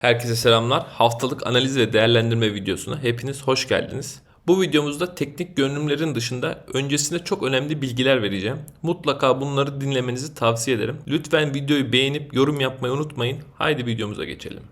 Herkese selamlar. Haftalık analiz ve değerlendirme videosuna hepiniz hoş geldiniz. Bu videomuzda teknik görünümlerin dışında öncesinde çok önemli bilgiler vereceğim. Mutlaka bunları dinlemenizi tavsiye ederim. Lütfen videoyu beğenip yorum yapmayı unutmayın. Haydi videomuza geçelim.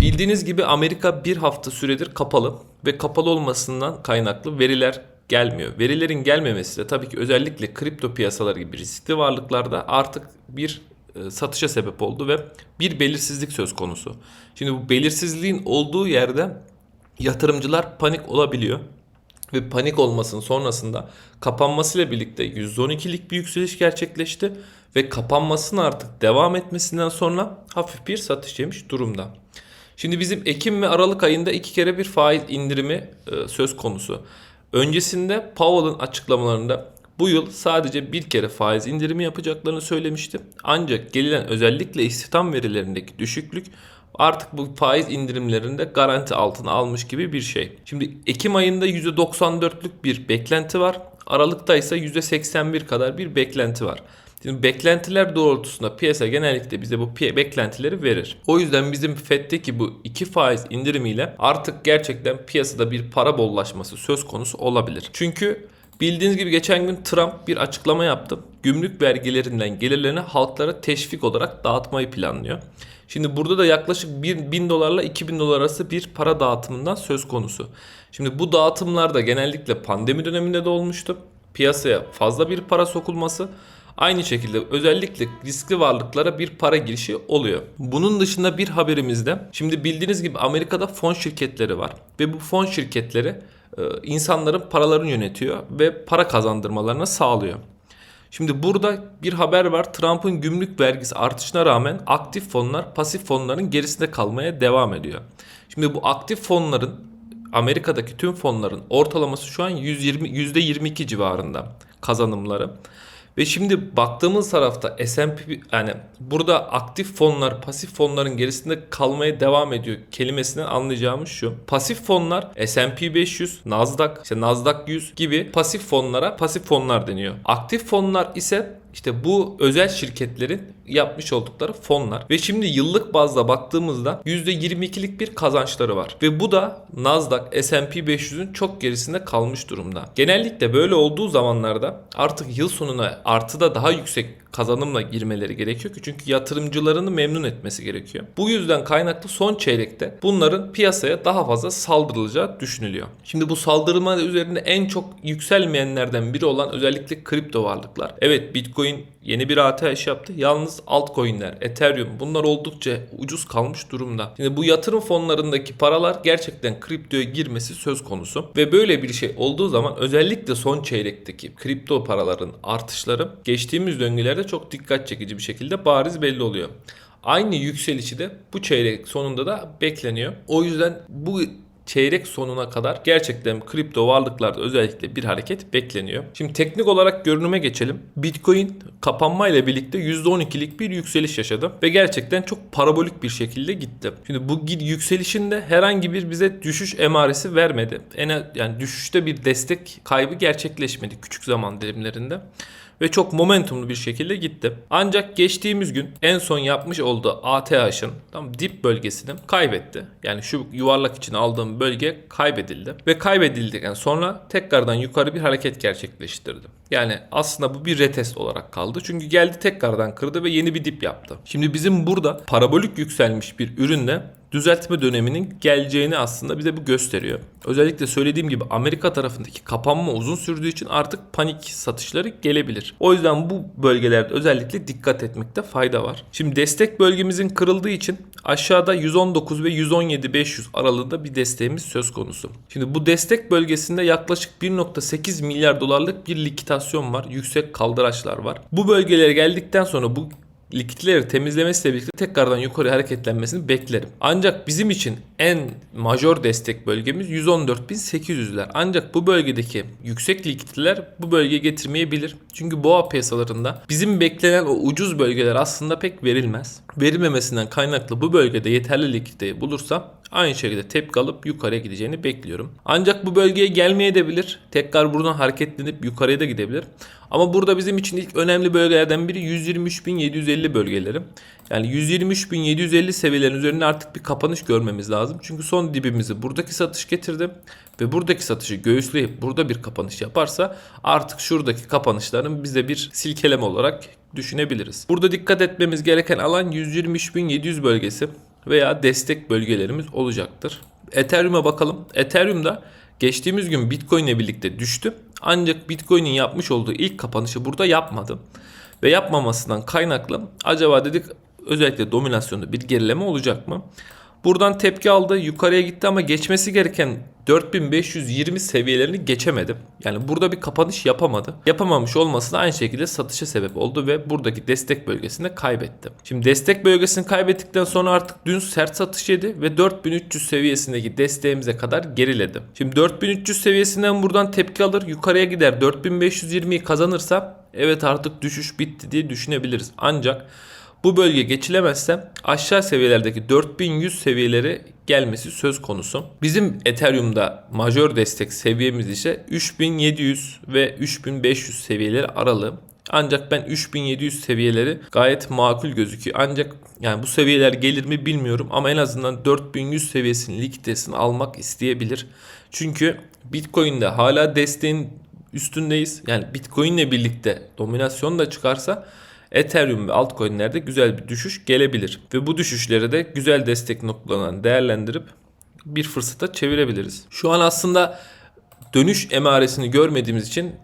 Bildiğiniz gibi Amerika bir hafta süredir kapalı ve kapalı olmasından kaynaklı veriler gelmiyor. Verilerin gelmemesi de tabii ki özellikle kripto piyasaları gibi riskli varlıklarda artık bir e, satışa sebep oldu ve bir belirsizlik söz konusu. Şimdi bu belirsizliğin olduğu yerde yatırımcılar panik olabiliyor. Ve panik olmasının sonrasında kapanmasıyla birlikte %12'lik bir yükseliş gerçekleşti ve kapanmasının artık devam etmesinden sonra hafif bir satış yemiş durumda. Şimdi bizim Ekim ve Aralık ayında iki kere bir faiz indirimi e, söz konusu. Öncesinde Powell'ın açıklamalarında bu yıl sadece bir kere faiz indirimi yapacaklarını söylemişti. Ancak gelen özellikle istihdam verilerindeki düşüklük artık bu faiz indirimlerinde garanti altına almış gibi bir şey. Şimdi Ekim ayında %94'lük bir beklenti var. Aralıkta ise %81 kadar bir beklenti var. Şimdi beklentiler doğrultusunda piyasa genellikle bize bu beklentileri verir. O yüzden bizim FED'deki bu iki faiz indirimiyle artık gerçekten piyasada bir para bollaşması söz konusu olabilir. Çünkü bildiğiniz gibi geçen gün Trump bir açıklama yaptı. Gümrük vergilerinden gelirlerini halklara teşvik olarak dağıtmayı planlıyor. Şimdi burada da yaklaşık 1000 dolarla 2000 dolar arası bir para dağıtımından söz konusu. Şimdi bu dağıtımlar da genellikle pandemi döneminde de olmuştu. Piyasaya fazla bir para sokulması Aynı şekilde özellikle riskli varlıklara bir para girişi oluyor. Bunun dışında bir haberimizde şimdi bildiğiniz gibi Amerika'da fon şirketleri var ve bu fon şirketleri e, insanların paralarını yönetiyor ve para kazandırmalarına sağlıyor. Şimdi burada bir haber var. Trump'ın gümrük vergisi artışına rağmen aktif fonlar pasif fonların gerisinde kalmaya devam ediyor. Şimdi bu aktif fonların Amerika'daki tüm fonların ortalaması şu an 120 %22 civarında kazanımları. Ve şimdi baktığımız tarafta S&P yani burada aktif fonlar pasif fonların gerisinde kalmaya devam ediyor kelimesinden anlayacağımız şu. Pasif fonlar S&P 500, Nasdaq, işte Nasdaq 100 gibi pasif fonlara pasif fonlar deniyor. Aktif fonlar ise işte bu özel şirketlerin yapmış oldukları fonlar. Ve şimdi yıllık bazda baktığımızda %22'lik bir kazançları var. Ve bu da Nasdaq, S&P 500'ün çok gerisinde kalmış durumda. Genellikle böyle olduğu zamanlarda artık yıl sonuna artıda daha yüksek kazanımla girmeleri gerekiyor ki çünkü yatırımcılarını memnun etmesi gerekiyor. Bu yüzden kaynaklı son çeyrekte bunların piyasaya daha fazla saldırılacağı düşünülüyor. Şimdi bu saldırma üzerinde en çok yükselmeyenlerden biri olan özellikle kripto varlıklar. Evet Bitcoin yeni bir ATH yaptı. Yalnız altcoin'ler, Ethereum bunlar oldukça ucuz kalmış durumda. Şimdi bu yatırım fonlarındaki paralar gerçekten kriptoya girmesi söz konusu. Ve böyle bir şey olduğu zaman özellikle son çeyrekteki kripto paraların artışları geçtiğimiz döngülerde çok dikkat çekici bir şekilde bariz belli oluyor. Aynı yükselişi de bu çeyrek sonunda da bekleniyor. O yüzden bu çeyrek sonuna kadar gerçekten kripto varlıklarda özellikle bir hareket bekleniyor. Şimdi teknik olarak görünüme geçelim. Bitcoin kapanmayla birlikte %12'lik bir yükseliş yaşadı ve gerçekten çok parabolik bir şekilde gitti. Şimdi bu yükselişinde herhangi bir bize düşüş emaresi vermedi. Yani düşüşte bir destek kaybı gerçekleşmedi küçük zaman dilimlerinde ve çok momentumlu bir şekilde gitti. Ancak geçtiğimiz gün en son yapmış olduğu ATH'ın tam dip bölgesini kaybetti. Yani şu yuvarlak için aldığım bölge kaybedildi. Ve kaybedildikten sonra tekrardan yukarı bir hareket gerçekleştirdi. Yani aslında bu bir retest olarak kaldı. Çünkü geldi tekrardan kırdı ve yeni bir dip yaptı. Şimdi bizim burada parabolik yükselmiş bir ürünle düzeltme döneminin geleceğini aslında bize bu gösteriyor. Özellikle söylediğim gibi Amerika tarafındaki kapanma uzun sürdüğü için artık panik satışları gelebilir. O yüzden bu bölgelerde özellikle dikkat etmekte fayda var. Şimdi destek bölgemizin kırıldığı için aşağıda 119 ve 117 500 aralığında bir desteğimiz söz konusu. Şimdi bu destek bölgesinde yaklaşık 1.8 milyar dolarlık bir likitasyon var. Yüksek kaldıraçlar var. Bu bölgelere geldikten sonra bu likitleri temizlemesiyle birlikte tekrardan yukarı hareketlenmesini beklerim. Ancak bizim için en majör destek bölgemiz 114.800'ler. Ancak bu bölgedeki yüksek likitler bu bölgeye getirmeyebilir. Çünkü boğa piyasalarında bizim beklenen o ucuz bölgeler aslında pek verilmez. Verilmemesinden kaynaklı bu bölgede yeterli likiditeyi bulursa aynı şekilde tepki alıp yukarıya gideceğini bekliyorum. Ancak bu bölgeye gelmeye de bilir. Tekrar buradan hareketlenip yukarıya da gidebilir. Ama burada bizim için ilk önemli bölgelerden biri 123.750 bölgeleri. Yani 123.750 seviyelerin üzerinde artık bir kapanış görmemiz lazım. Çünkü son dibimizi buradaki satış getirdi. Ve buradaki satışı göğüsleyip burada bir kapanış yaparsa artık şuradaki kapanışların bize bir silkeleme olarak düşünebiliriz. Burada dikkat etmemiz gereken alan 123.700 bölgesi veya destek bölgelerimiz olacaktır. Ethereum'a bakalım. Ethereum'da geçtiğimiz gün Bitcoin ile birlikte düştü. Ancak Bitcoin'in yapmış olduğu ilk kapanışı burada yapmadı. Ve yapmamasından kaynaklı acaba dedik özellikle dominasyonda bir gerileme olacak mı? Buradan tepki aldı yukarıya gitti ama geçmesi gereken 4520 seviyelerini geçemedi. Yani burada bir kapanış yapamadı. Yapamamış olması da aynı şekilde satışa sebep oldu ve buradaki destek bölgesinde kaybetti. Şimdi destek bölgesini kaybettikten sonra artık dün sert satış yedi ve 4300 seviyesindeki desteğimize kadar geriledi. Şimdi 4300 seviyesinden buradan tepki alır yukarıya gider 4520'yi kazanırsa evet artık düşüş bitti diye düşünebiliriz. Ancak bu bölge geçilemezse aşağı seviyelerdeki 4100 seviyeleri gelmesi söz konusu. Bizim Ethereum'da majör destek seviyemiz ise 3700 ve 3500 seviyeleri aralığı. Ancak ben 3700 seviyeleri gayet makul gözüküyor. Ancak yani bu seviyeler gelir mi bilmiyorum ama en azından 4100 seviyesinin likiditesini almak isteyebilir. Çünkü Bitcoin'de hala desteğin üstündeyiz. Yani Bitcoin ile birlikte dominasyon da çıkarsa Ethereum ve altcoin'lerde güzel bir düşüş gelebilir. Ve bu düşüşleri de güzel destek noktalarından değerlendirip bir fırsata çevirebiliriz. Şu an aslında dönüş emaresini görmediğimiz için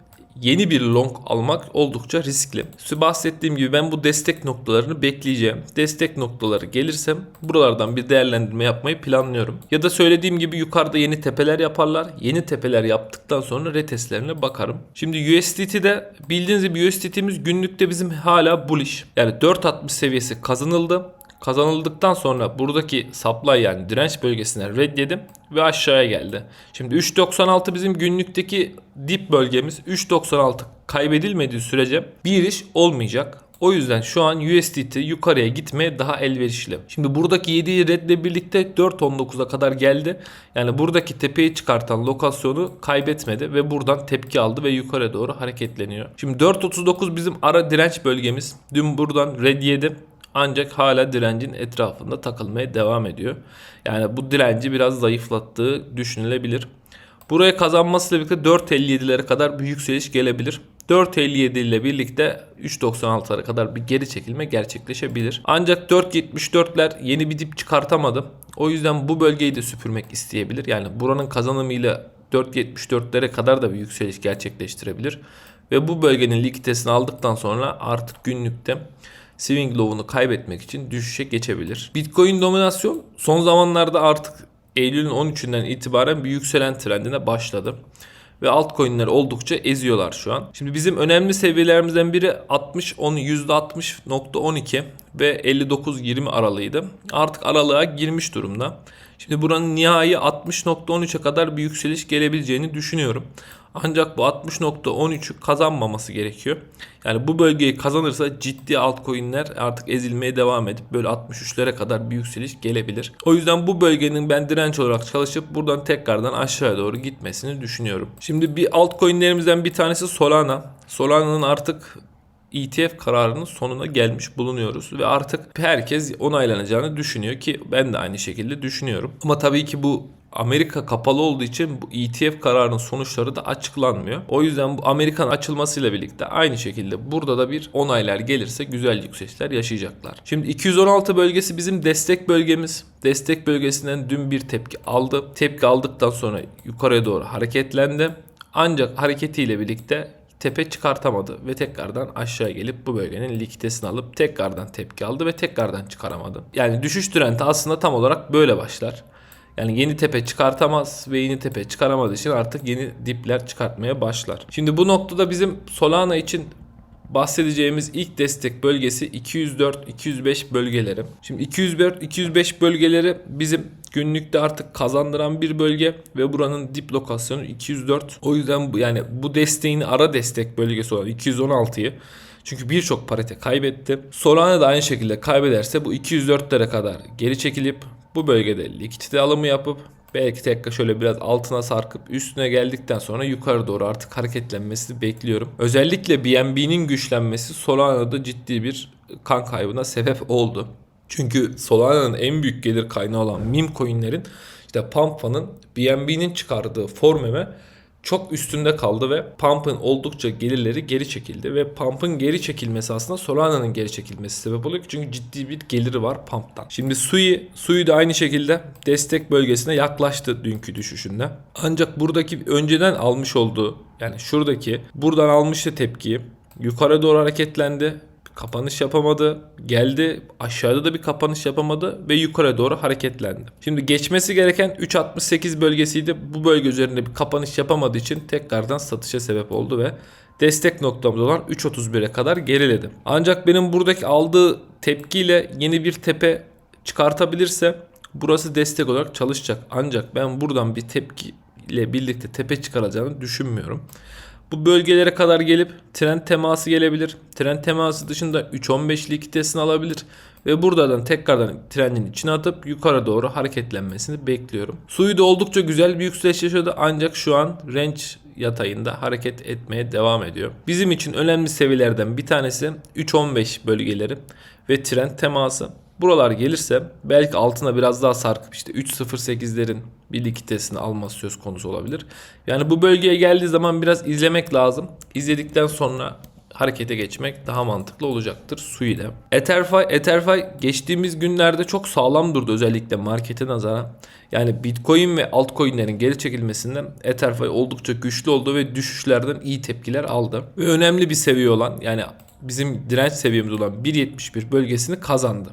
yeni bir long almak oldukça riskli. Bahsettiğim gibi ben bu destek noktalarını bekleyeceğim. Destek noktaları gelirsem buralardan bir değerlendirme yapmayı planlıyorum. Ya da söylediğim gibi yukarıda yeni tepeler yaparlar. Yeni tepeler yaptıktan sonra retestlerine bakarım. Şimdi USDT'de bildiğiniz gibi USDT'miz günlükte bizim hala bullish. Yani 4.60 seviyesi kazanıldı kazanıldıktan sonra buradaki supply yani direnç bölgesine reddedim ve aşağıya geldi. Şimdi 3.96 bizim günlükteki dip bölgemiz 3.96 kaybedilmediği sürece bir iş olmayacak. O yüzden şu an USDT yukarıya gitmeye daha elverişli. Şimdi buradaki 7'yi redle birlikte 4.19'a kadar geldi. Yani buradaki tepeyi çıkartan lokasyonu kaybetmedi ve buradan tepki aldı ve yukarı doğru hareketleniyor. Şimdi 4.39 bizim ara direnç bölgemiz. Dün buradan red yedi. Ancak hala direncin etrafında takılmaya devam ediyor. Yani bu direnci biraz zayıflattığı düşünülebilir. Buraya kazanmasıyla birlikte 4.57'lere kadar bir yükseliş gelebilir. 4.57 ile birlikte 3.96'lara kadar bir geri çekilme gerçekleşebilir. Ancak 4.74'ler yeni bir dip çıkartamadı. O yüzden bu bölgeyi de süpürmek isteyebilir. Yani buranın kazanımıyla 4.74'lere kadar da bir yükseliş gerçekleştirebilir. Ve bu bölgenin likiditesini aldıktan sonra artık günlükte swing low'unu kaybetmek için düşüşe geçebilir. Bitcoin dominasyon son zamanlarda artık Eylül'ün 13'ünden itibaren bir yükselen trendine başladı. Ve altcoin'ler oldukça eziyorlar şu an. Şimdi bizim önemli seviyelerimizden biri 60 10 %60.12 ve 59-20 aralığıydı. Artık aralığa girmiş durumda. Şimdi buranın nihai 60.13'e kadar bir yükseliş gelebileceğini düşünüyorum. Ancak bu 60.13'ü kazanmaması gerekiyor. Yani bu bölgeyi kazanırsa ciddi altcoin'ler artık ezilmeye devam edip böyle 63'lere kadar bir yükseliş gelebilir. O yüzden bu bölgenin ben direnç olarak çalışıp buradan tekrardan aşağıya doğru gitmesini düşünüyorum. Şimdi bir altcoin'lerimizden bir tanesi Solana. Solana'nın artık ETF kararının sonuna gelmiş bulunuyoruz ve artık herkes onaylanacağını düşünüyor ki ben de aynı şekilde düşünüyorum. Ama tabii ki bu Amerika kapalı olduğu için bu ETF kararının sonuçları da açıklanmıyor. O yüzden bu Amerikan açılmasıyla birlikte aynı şekilde burada da bir onaylar gelirse güzel yükselişler yaşayacaklar. Şimdi 216 bölgesi bizim destek bölgemiz. Destek bölgesinden dün bir tepki aldı. Tepki aldıktan sonra yukarıya doğru hareketlendi. Ancak hareketiyle birlikte tepe çıkartamadı ve tekrardan aşağı gelip bu bölgenin likiditesini alıp tekrardan tepki aldı ve tekrardan çıkaramadı. Yani düşüş trendi aslında tam olarak böyle başlar. Yani yeni tepe çıkartamaz ve yeni tepe çıkaramadığı için artık yeni dipler çıkartmaya başlar. Şimdi bu noktada bizim Solana için bahsedeceğimiz ilk destek bölgesi 204-205 bölgeleri. Şimdi 204-205 bölgeleri bizim günlükte artık kazandıran bir bölge ve buranın dip lokasyonu 204. O yüzden bu yani bu desteğin ara destek bölgesi olan 216'yı Çünkü birçok parite kaybetti. Solana da aynı şekilde kaybederse bu 204'lere kadar geri çekilip bu bölgede likidite alımı yapıp belki tekrar şöyle biraz altına sarkıp üstüne geldikten sonra yukarı doğru artık hareketlenmesini bekliyorum. Özellikle BNB'nin güçlenmesi Solana'da ciddi bir kan kaybına sebep oldu. Çünkü Solana'nın en büyük gelir kaynağı olan meme coinlerin işte Pampa'nın BNB'nin çıkardığı formeme çok üstünde kaldı ve Pump'ın oldukça gelirleri geri çekildi ve Pump'ın geri çekilmesi aslında Solana'nın geri çekilmesi sebep oluyor çünkü ciddi bir geliri var Pump'tan. Şimdi Sui, Sui de aynı şekilde destek bölgesine yaklaştı dünkü düşüşünde. Ancak buradaki önceden almış olduğu yani şuradaki buradan almıştı tepkiyi yukarı doğru hareketlendi kapanış yapamadı. Geldi aşağıda da bir kapanış yapamadı ve yukarı doğru hareketlendi. Şimdi geçmesi gereken 3.68 bölgesiydi. Bu bölge üzerinde bir kapanış yapamadığı için tekrardan satışa sebep oldu ve destek noktamız olan 3.31'e kadar geriledi. Ancak benim buradaki aldığı tepkiyle yeni bir tepe çıkartabilirse burası destek olarak çalışacak. Ancak ben buradan bir tepki ile birlikte tepe çıkaracağını düşünmüyorum. Bu bölgelere kadar gelip trend teması gelebilir. Trend teması dışında 3.15 likiditesini alabilir. Ve buradan tekrardan trendin içine atıp yukarı doğru hareketlenmesini bekliyorum. Suyu da oldukça güzel bir yükseliş yaşadı ancak şu an range yatayında hareket etmeye devam ediyor. Bizim için önemli seviyelerden bir tanesi 3.15 bölgeleri ve trend teması. Buralar gelirse belki altına biraz daha sarkıp işte 3.08'lerin bir likiditesini alması söz konusu olabilir. Yani bu bölgeye geldiği zaman biraz izlemek lazım. İzledikten sonra harekete geçmek daha mantıklı olacaktır su ile. Etherfi, Etherfi geçtiğimiz günlerde çok sağlam durdu özellikle markete nazaran. Yani Bitcoin ve altcoin'lerin geri çekilmesinden Etherfi oldukça güçlü oldu ve düşüşlerden iyi tepkiler aldı. Ve önemli bir seviye olan yani bizim direnç seviyemiz olan 1.71 bölgesini kazandı.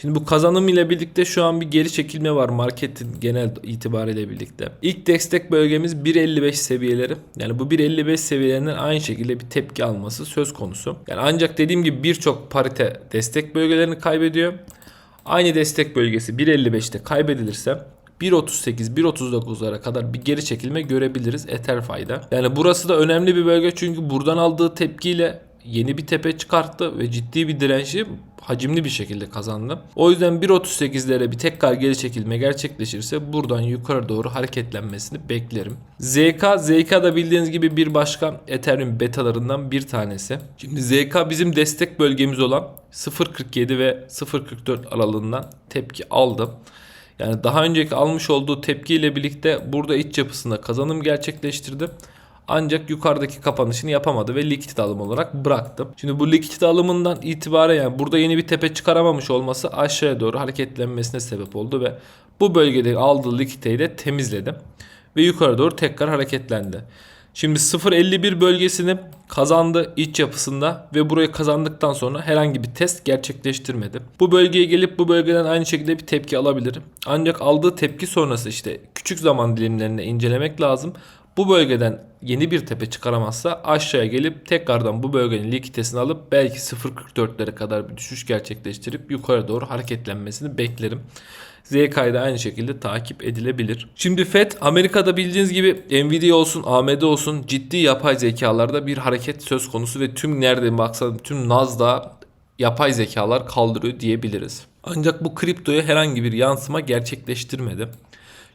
Şimdi bu kazanım ile birlikte şu an bir geri çekilme var marketin genel itibariyle birlikte. İlk destek bölgemiz 1.55 seviyeleri. Yani bu 1.55 seviyelerinden aynı şekilde bir tepki alması söz konusu. Yani ancak dediğim gibi birçok parite destek bölgelerini kaybediyor. Aynı destek bölgesi 1.55'te kaybedilirse 1.38 1.39'lara kadar bir geri çekilme görebiliriz Etherfi'de. Yani burası da önemli bir bölge çünkü buradan aldığı tepkiyle yeni bir tepe çıkarttı ve ciddi bir direnci hacimli bir şekilde kazandı. O yüzden 1.38'lere bir tekrar geri çekilme gerçekleşirse buradan yukarı doğru hareketlenmesini beklerim. ZK, ZK da bildiğiniz gibi bir başka Ethereum betalarından bir tanesi. Şimdi ZK bizim destek bölgemiz olan 0.47 ve 0.44 aralığından tepki aldı. Yani daha önceki almış olduğu tepkiyle birlikte burada iç yapısında kazanım gerçekleştirdi. Ancak yukarıdaki kapanışını yapamadı ve likit alım olarak bıraktı. Şimdi bu likit alımından itibaren yani burada yeni bir tepe çıkaramamış olması aşağıya doğru hareketlenmesine sebep oldu ve bu bölgede aldığı likiteyi de temizledi. Ve yukarı doğru tekrar hareketlendi. Şimdi 0.51 bölgesini kazandı iç yapısında ve burayı kazandıktan sonra herhangi bir test gerçekleştirmedi. Bu bölgeye gelip bu bölgeden aynı şekilde bir tepki alabilir. Ancak aldığı tepki sonrası işte küçük zaman dilimlerinde incelemek lazım. Bu bölgeden yeni bir tepe çıkaramazsa aşağıya gelip tekrardan bu bölgenin likiditesini alıp belki 0.44'lere kadar bir düşüş gerçekleştirip yukarı doğru hareketlenmesini beklerim. ZK'da da aynı şekilde takip edilebilir. Şimdi FED Amerika'da bildiğiniz gibi Nvidia olsun AMD olsun ciddi yapay zekalarda bir hareket söz konusu ve tüm nerede baksanız tüm Nasdaq yapay zekalar kaldırıyor diyebiliriz. Ancak bu kriptoya herhangi bir yansıma gerçekleştirmedi.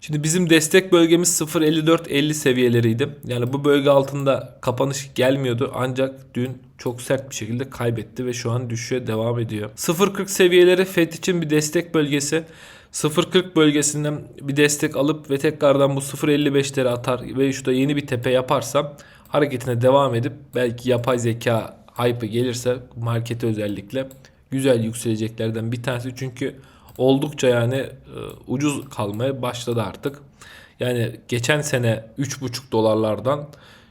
Şimdi bizim destek bölgemiz 0.54-50 seviyeleriydi. Yani bu bölge altında kapanış gelmiyordu ancak dün çok sert bir şekilde kaybetti ve şu an düşüşe devam ediyor. 0.40 seviyeleri FED için bir destek bölgesi. 0.40 bölgesinden bir destek alıp ve tekrardan bu 0.55'leri atar ve şurada yeni bir tepe yaparsam hareketine devam edip belki yapay zeka hype gelirse markete özellikle güzel yükseleceklerden bir tanesi. Çünkü oldukça yani e, ucuz kalmaya başladı artık. Yani geçen sene 3,5 dolarlardan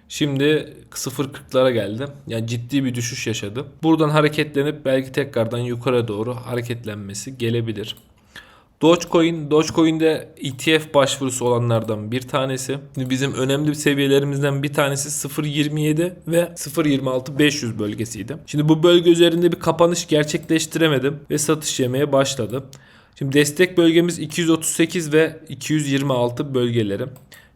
şimdi 0.40'lara geldi. Yani ciddi bir düşüş yaşadı. Buradan hareketlenip belki tekrardan yukarı doğru hareketlenmesi gelebilir. Dogecoin, Dogecoin'de ETF başvurusu olanlardan bir tanesi. Bizim önemli seviyelerimizden bir tanesi 0.27 ve 0.26 500 bölgesiydi. Şimdi bu bölge üzerinde bir kapanış gerçekleştiremedim ve satış yemeye başladı. Şimdi destek bölgemiz 238 ve 226 bölgeleri.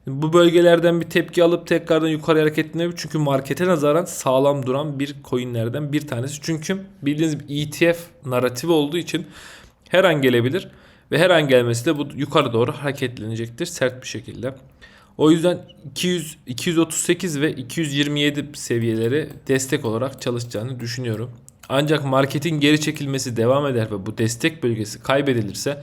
Bu bölgelerden bir tepki alıp tekrardan yukarı hareketlenebilir. Çünkü markete nazaran sağlam duran bir coinlerden bir tanesi. Çünkü bildiğiniz bir ETF narratifi olduğu için her an gelebilir. Ve her an gelmesi de bu yukarı doğru hareketlenecektir sert bir şekilde. O yüzden 200, 238 ve 227 seviyeleri destek olarak çalışacağını düşünüyorum. Ancak marketin geri çekilmesi devam eder ve bu destek bölgesi kaybedilirse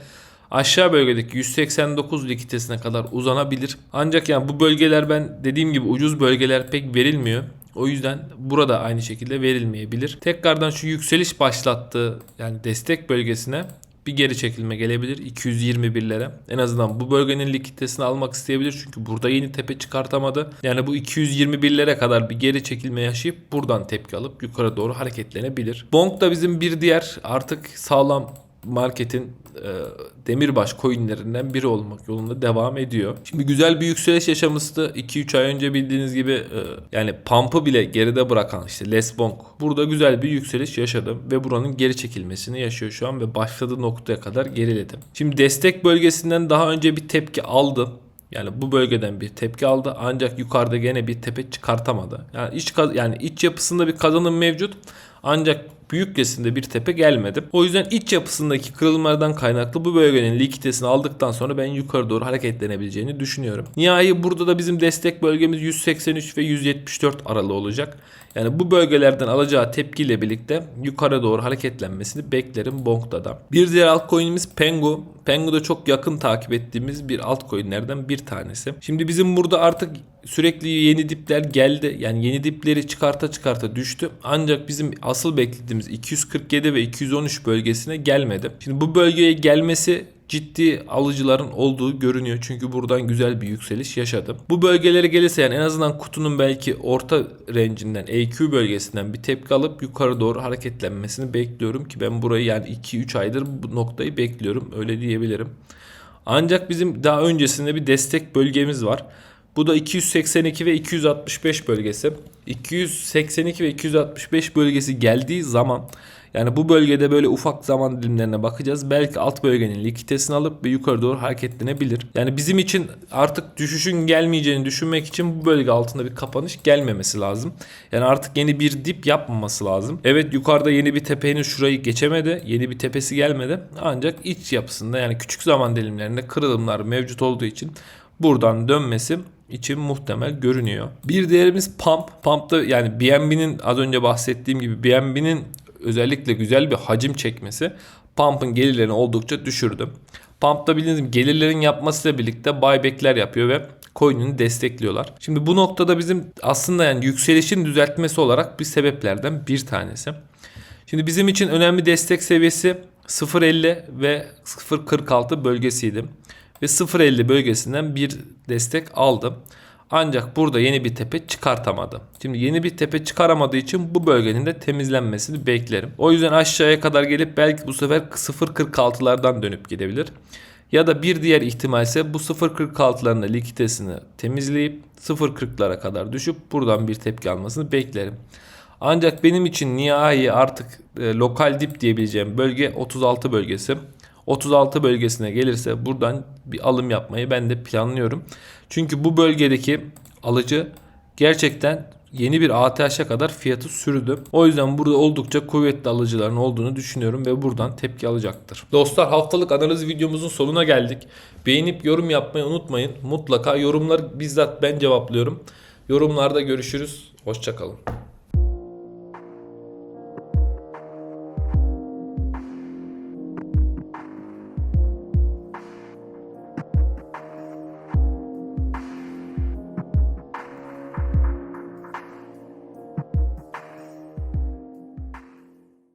aşağı bölgedeki 189 likiditesine kadar uzanabilir. Ancak yani bu bölgeler ben dediğim gibi ucuz bölgeler pek verilmiyor. O yüzden burada aynı şekilde verilmeyebilir. Tekrardan şu yükseliş başlattığı yani destek bölgesine bir geri çekilme gelebilir 221'lere. En azından bu bölgenin likiditesini almak isteyebilir çünkü burada yeni tepe çıkartamadı. Yani bu 221'lere kadar bir geri çekilme yaşayıp buradan tepki alıp yukarı doğru hareketlenebilir. Bonk da bizim bir diğer artık sağlam marketin e, demirbaş coinlerinden biri olmak yolunda devam ediyor. Şimdi güzel bir yükseliş yaşamıştı. 2-3 ay önce bildiğiniz gibi e, yani pump'ı bile geride bırakan işte Les Bonk burada güzel bir yükseliş yaşadı ve buranın geri çekilmesini yaşıyor şu an ve başladığı noktaya kadar geriledi. Şimdi destek bölgesinden daha önce bir tepki aldı. Yani bu bölgeden bir tepki aldı ancak yukarıda gene bir tepe çıkartamadı. Yani iç yani iç yapısında bir kazanım mevcut. Ancak büyük resimde bir tepe gelmedi. O yüzden iç yapısındaki kırılmalardan kaynaklı bu bölgenin likiditesini aldıktan sonra ben yukarı doğru hareketlenebileceğini düşünüyorum. Nihai burada da bizim destek bölgemiz 183 ve 174 aralığı olacak. Yani bu bölgelerden alacağı tepkiyle birlikte yukarı doğru hareketlenmesini beklerim Bonk'ta. Bir diğer altcoin'imiz Pengu. Pengu da çok yakın takip ettiğimiz bir altcoin'lerden bir tanesi. Şimdi bizim burada artık sürekli yeni dipler geldi. Yani yeni dipleri çıkarta çıkarta düştü. Ancak bizim asıl beklediğimiz 247 ve 213 bölgesine gelmedi. Şimdi bu bölgeye gelmesi ciddi alıcıların olduğu görünüyor. Çünkü buradan güzel bir yükseliş yaşadı. Bu bölgelere gelirse yani en azından kutunun belki orta rencinden EQ bölgesinden bir tepki alıp yukarı doğru hareketlenmesini bekliyorum ki ben burayı yani 2-3 aydır bu noktayı bekliyorum. Öyle diyebilirim. Ancak bizim daha öncesinde bir destek bölgemiz var. Bu da 282 ve 265 bölgesi. 282 ve 265 bölgesi geldiği zaman yani bu bölgede böyle ufak zaman dilimlerine bakacağız. Belki alt bölgenin likiditesini alıp ve yukarı doğru hareketlenebilir. Yani bizim için artık düşüşün gelmeyeceğini düşünmek için bu bölge altında bir kapanış gelmemesi lazım. Yani artık yeni bir dip yapmaması lazım. Evet yukarıda yeni bir tepe henüz şurayı geçemedi. Yeni bir tepesi gelmedi. Ancak iç yapısında yani küçük zaman dilimlerinde kırılımlar mevcut olduğu için buradan dönmesi için muhtemel görünüyor. Bir diğerimiz Pump. Pump'ta yani BNB'nin az önce bahsettiğim gibi BNB'nin özellikle güzel bir hacim çekmesi Pump'ın gelirlerini oldukça düşürdü. Pump'ta bildiğiniz gibi gelirlerin yapmasıyla birlikte buyback'ler yapıyor ve coin'ini destekliyorlar. Şimdi bu noktada bizim aslında yani yükselişin düzeltmesi olarak bir sebeplerden bir tanesi. Şimdi bizim için önemli destek seviyesi 0.50 ve 0.46 bölgesiydi. Ve 0.50 bölgesinden bir destek aldım. Ancak burada yeni bir tepe çıkartamadı. Şimdi yeni bir tepe çıkaramadığı için bu bölgenin de temizlenmesini beklerim. O yüzden aşağıya kadar gelip belki bu sefer 0.46'lardan dönüp gidebilir. Ya da bir diğer ihtimal ise bu 0.46'ların likiditesini temizleyip 0.40'lara kadar düşüp buradan bir tepki almasını beklerim. Ancak benim için nihai artık e, lokal dip diyebileceğim bölge 36 bölgesi. 36 bölgesine gelirse buradan bir alım yapmayı ben de planlıyorum. Çünkü bu bölgedeki alıcı gerçekten yeni bir ATH'a kadar fiyatı sürdü. O yüzden burada oldukça kuvvetli alıcıların olduğunu düşünüyorum ve buradan tepki alacaktır. Dostlar haftalık analiz videomuzun sonuna geldik. Beğenip yorum yapmayı unutmayın. Mutlaka yorumları bizzat ben cevaplıyorum. Yorumlarda görüşürüz. Hoşçakalın.